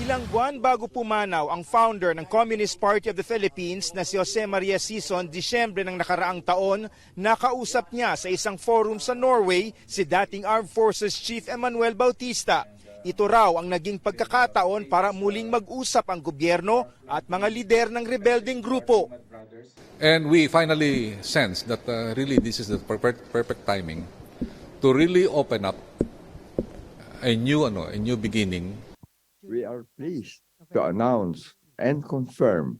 Ilang buwan bago pumanaw ang founder ng Communist Party of the Philippines na si Jose Maria Sison, Disyembre ng nakaraang taon, nakausap niya sa isang forum sa Norway si dating Armed Forces Chief Emmanuel Bautista. Ito raw ang naging pagkakataon para muling mag-usap ang gobyerno at mga lider ng rebelding grupo. And we finally sense that uh, really this is the perfect, perfect timing to really open up a new, ano, a new beginning we are pleased to announce and confirm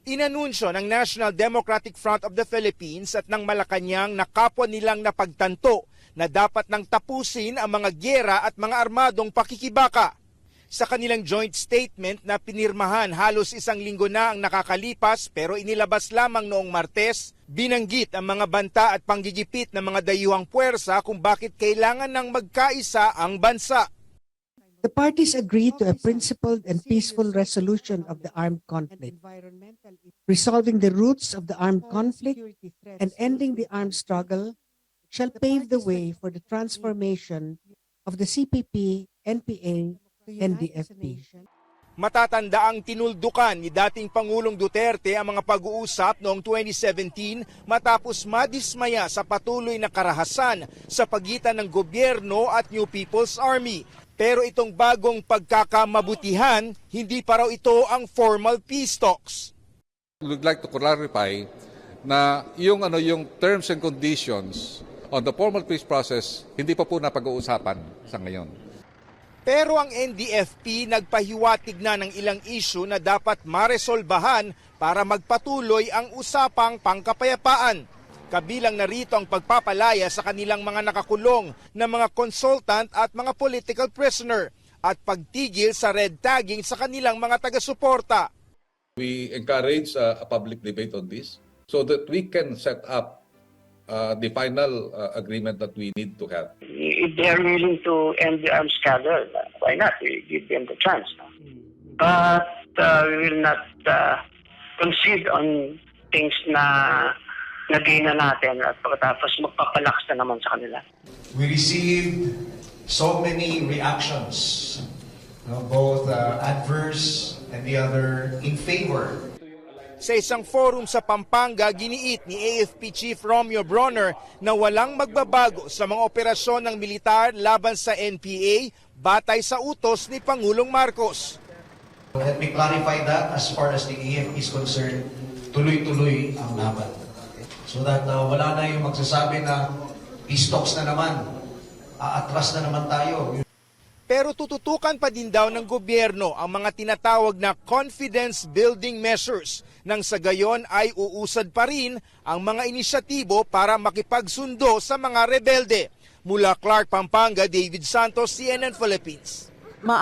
Inanunsyo ng National Democratic Front of the Philippines at ng Malacanang na kapwa nilang napagtanto na dapat nang tapusin ang mga gyera at mga armadong pakikibaka. Sa kanilang joint statement na pinirmahan halos isang linggo na ang nakakalipas pero inilabas lamang noong Martes, binanggit ang mga banta at panggigipit ng mga dayuhang puwersa kung bakit kailangan ng magkaisa ang bansa. The parties agreed to a principled and peaceful resolution of the armed conflict, resolving the roots of the armed conflict and ending the armed struggle shall pave the way for the transformation of the CPP, NPA, and DFP. Matatanda ang tinuldukan ni dating Pangulong Duterte ang mga pag-uusap noong 2017 matapos madismaya sa patuloy na karahasan sa pagitan ng gobyerno at New People's Army. Pero itong bagong pagkakamabutihan, hindi pa raw ito ang formal peace talks. We'd like to clarify na yung ano yung terms and conditions on the formal peace process hindi pa po napag-uusapan sa ngayon. Pero ang NDFP nagpahiwatig na ng ilang issue na dapat maresolbahan para magpatuloy ang usapang pangkapayapaan. Kabilang na rito ang pagpapalaya sa kanilang mga nakakulong na mga consultant at mga political prisoner at pagtigil sa red tagging sa kanilang mga taga-suporta. We encourage uh, a public debate on this so that we can set up uh, the final uh, agreement that we need to have. if they are willing to end the arms struggle, why not? We give them the chance. But uh, we will not uh, concede on things na nagain na natin at pagkatapos magpapalakas na naman sa kanila. we received so many reactions, you know, both uh, adverse and the other in favor. Sa isang forum sa Pampanga, giniit ni AFP Chief Romeo Bronner na walang magbabago sa mga operasyon ng militar laban sa NPA batay sa utos ni Pangulong Marcos. Let me clarify that as far as the AFP is concerned, tuloy-tuloy ang laban. So that uh, wala na yung magsasabi na talks na naman, aatras na naman tayo. Pero tututukan pa din daw ng gobyerno ang mga tinatawag na confidence building measures nang sa gayon ay uusad pa rin ang mga inisyatibo para makipagsundo sa mga rebelde. Mula Clark, Pampanga, David Santos, CNN Philippines.